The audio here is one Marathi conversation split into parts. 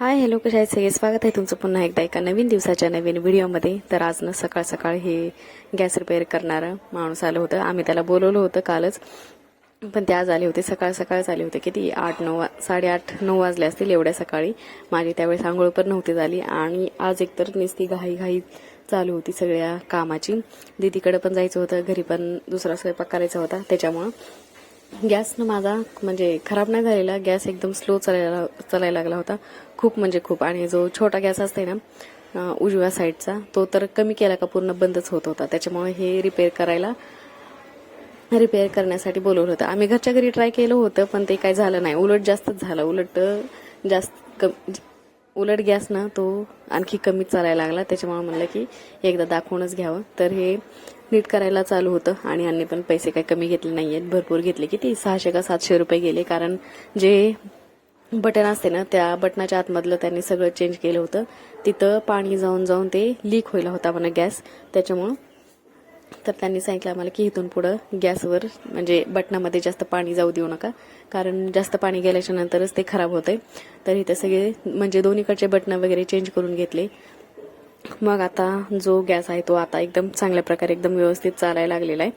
हाय हॅलो कशा आहेत? सगळे स्वागत आहे तुमचं पुन्हा एकदा एका नवीन दिवसाच्या नवीन व्हिडिओमध्ये. तर आज ना सकाळ सकाळ हे गॅस रिपेअर करणारं माणूस आलं होतं. आम्ही त्याला बोलवलं होतं कालच. पण ते आज आले होते. सकाळ सकाळच आले होते. किती? आठ नऊ वा- साडेआठ नऊ वाजले असतील एवढ्या सकाळी. माझी त्यावेळेस आंघोळ पण नव्हती झाली. आणि आज एकतर नुसती घाई घाई चालू होती सगळ्या कामाची. दीदीकडे पण जायचं होतं. घरी पण दुसरा स्वयंपाक करायचा होता. त्याच्यामुळं गॅस ना माझा म्हणजे खराब नाही झालेला. गॅस एकदम स्लो चालायला चालायला लागला होता. खूप म्हणजे खूप. आणि जो छोटा गॅस असते ना उजव्या साईडचा तो तर कमी केला का पूर्ण बंदच होत होता. त्याच्यामुळे हे रिपेअर करायला रिपेअर करण्यासाठी बोलवलं होतं. आम्ही घरच्या घरी ट्राय केलं होतं पण ते काय झालं नाही. उलट जास्तच झालं. उलट जास्त कम उलट गॅस ना तो आणखी कमी चालायला लागला. त्याच्यामुळे म्हणलं की एकदा दाखवूनच घ्यावं. तर हे नीट करायला चालू होतं. आणि यांनी पण पैसे काही कमी घेतले नाही आहेत भरपूर घेतले. किती? सहाशे का सातशे रुपये गेले. कारण जे बटन असते ना त्या बटनाच्या आतमधलं त्यांनी सगळं चेंज केलं होतं. तिथं पाणी जाऊन जाऊन ते लीक व्हायला होता म्हणा गॅस त्याच्यामुळं तर त्यांनी सांगितलं आम्हाला की इथून पुढं गॅसवर म्हणजे बटनामध्ये जास्त पाणी जाऊ देऊ नका. कारण जास्त पाणी गेल्याच्या नंतरच ते खराब होते तर इथे सगळे म्हणजे दोन्हीकडचे बटणं वगैरे चेंज करून घेतले. मग आता जो गॅस आहे तो आता एकदम चांगल्या प्रकारे एकदम व्यवस्थित चालायला लागलेला आहे.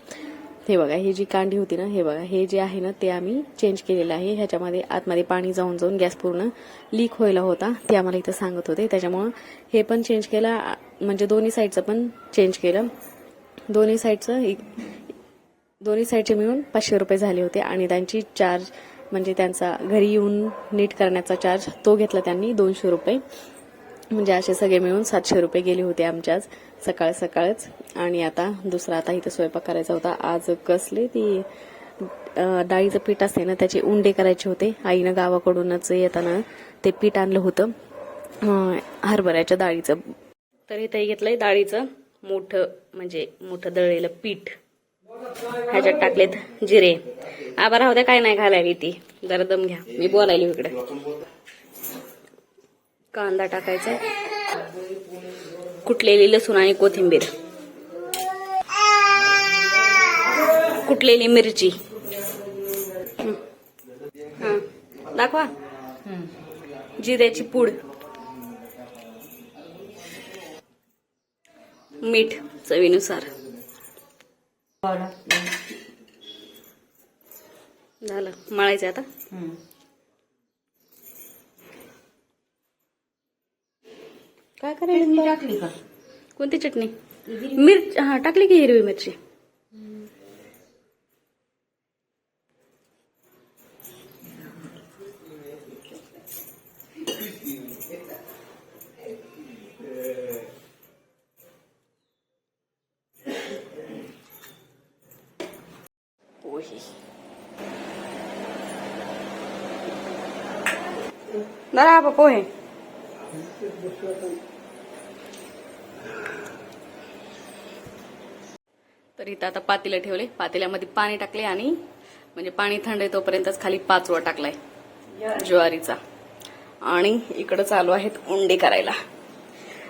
हे बघा ही जी कांडी होती ना हे बघा हे जे आहे ना ते आम्ही चेंज केलेलं आहे. ह्याच्यामध्ये आतमध्ये पाणी जाऊन जाऊन गॅस पूर्ण लीक व्हायला होता. ते आम्हाला इथं सांगत होते. त्याच्यामुळं हे पण चेंज केलं. म्हणजे दोन्ही साईडचं पण चेंज केलं. दोन्ही साईडचं दोन्ही साईडचे मिळून पाचशे रुपये झाले होते. आणि त्यांची चार्ज म्हणजे त्यांचा घरी येऊन नीट करण्याचा चार्ज तो घेतला त्यांनी दोनशे रुपये. म्हणजे असे सगळे मिळून सातशे रुपये गेले होते आमच्या आज सकाळ सकाळच. आणि आता दुसरा आता इथं स्वयंपाक करायचा होता. आज कसले ती डाळीचं पीठ असते ना त्याचे उंडे करायचे होते. आईनं गावाकडूनच येताना ते पीठ आणलं होतं. हरभऱ्याच्या डाळीचं. तर इथं घेतलंय डाळीचं मोठं म्हणजे मोठं दळलेलं पीठ. ह्याच्यात टाकलेत जिरे. आबा राहू द्या काय नाही घालायली ती. जरा दम घ्या. मी बोलायली इकडे. कांदा टाकायचा. कुटलेली लसूण आणि कोथिंबीर. कुटलेली मिरची. हं. दाखवा. जिऱ्याची पूड. मीठ चवीनुसार. झालं. मळायचं आता? काय करायचं टाकली का? कोणती चटणी? मिरची हा टाकली की हिरवी मिरची. पोहे. जरा पोहे. तर इथं आता पातेलं ठेवले पातेल्यामध्ये पाणी टाकले आणि म्हणजे पाणी थंड आहे तोपर्यंतच खाली पाचवा टाकलाय. ज्वारीचा. आणि इकडं चालू आहेत उंडे करायला.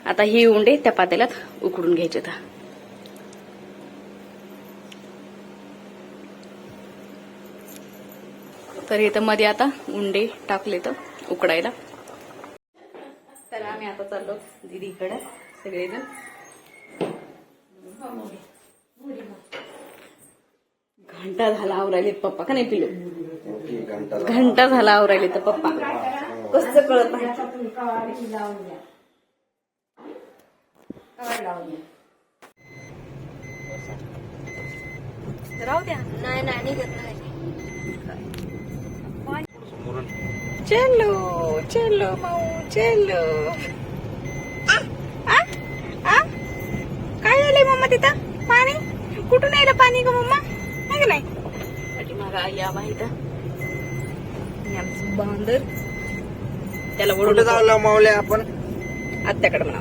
आता ही उंडे त्या पातेल्यात उकडून घ्यायचे आता तर इथं मध्ये आता उंडे टाकले तर उकडायला. तर आम्ही आता चाललो दीदीकडे सगळेजण. घंटा झाला आवरायले पप्पा. का नाही पिलो घंटा झाला. आवरायले तर पप्पा. कसं कळत नाही? राहू द्या. नाही नाही निघत नाही. चलो चलो माऊ चलो आ, आ, आ? काय झालंय मम्मा तिथं? पाणी? कुठून यायला पाणी ग मम्मा? का नाही? या आमचं बांदर. त्याला ओढून जाऊ. आपण? आत्याकडे म्हणा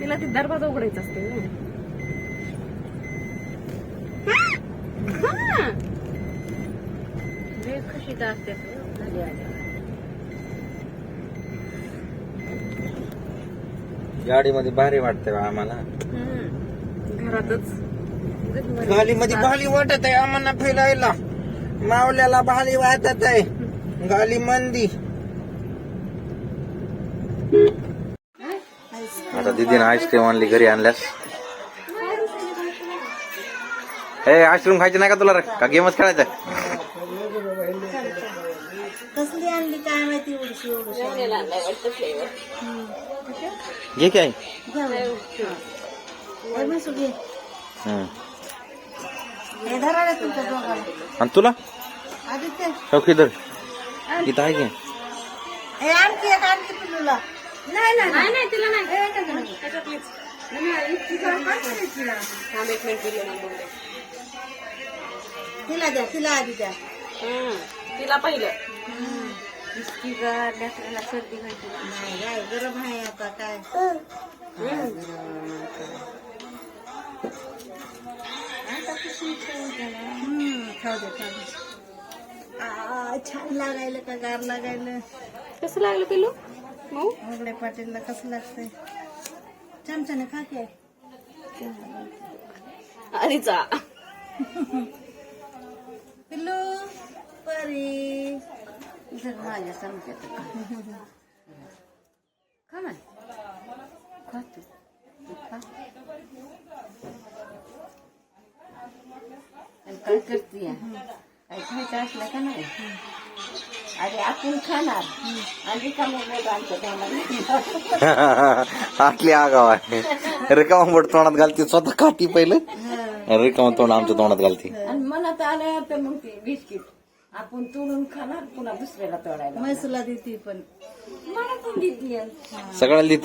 तिला ती दरवाजा उघडायचा असते. हा. खुशीचा असते. गाडीमध्ये भारी वाटते बा आम्हाला घरातच गालीमध्ये भाली वाटत आहे आम्हाला फिरायला मावल्याला भाली वाटत आहे गाली मंदी आता दीदीनं आईस्क्रीम आणली घरी आणल्यास ए आईस्क्रीम खायची नाही का तुला रे? का गेमच खेळायचा कसली आणली काय माहिती उडशी उडशी घे काय. हे आणि तुला? आदित्य. चौकी धर. इथं आहे की? हे आणखी एक आणखी पिल्लूला. नाही नाही नाही. नाही तिला तिला द्या तिला आधी द्या. तिला पहिलं. नाही काय गरम आहे आता काय? हम्म, खाऊ दे खाऊ दे आ, छान लागायलं का गार लागायलं? कसं लागलं पिलू मऊ? उघडे पाटीलला कसं लागतंय? चमच्याने खा की. आधीचा पिल्लू परी. जर माझ्या चमच्यात खा ना खा तू. तू खा. आणि काय करते काय खायचं असलं का नाही? अरे आपण खाणार. आणि का आमच्या आगाव आहे. रिकामा बोट तोंडात घालते स्वतः खाती पहिलं. रिकामा तोंड आमच्या तोंडात घालते. आणि मनात आलं तर मग ते बिस्किट. आपण तोडून खाणार पुन्हा दुसऱ्याला तोडायला म्हैसूला देते पण. मला पण देते. सगळ्याला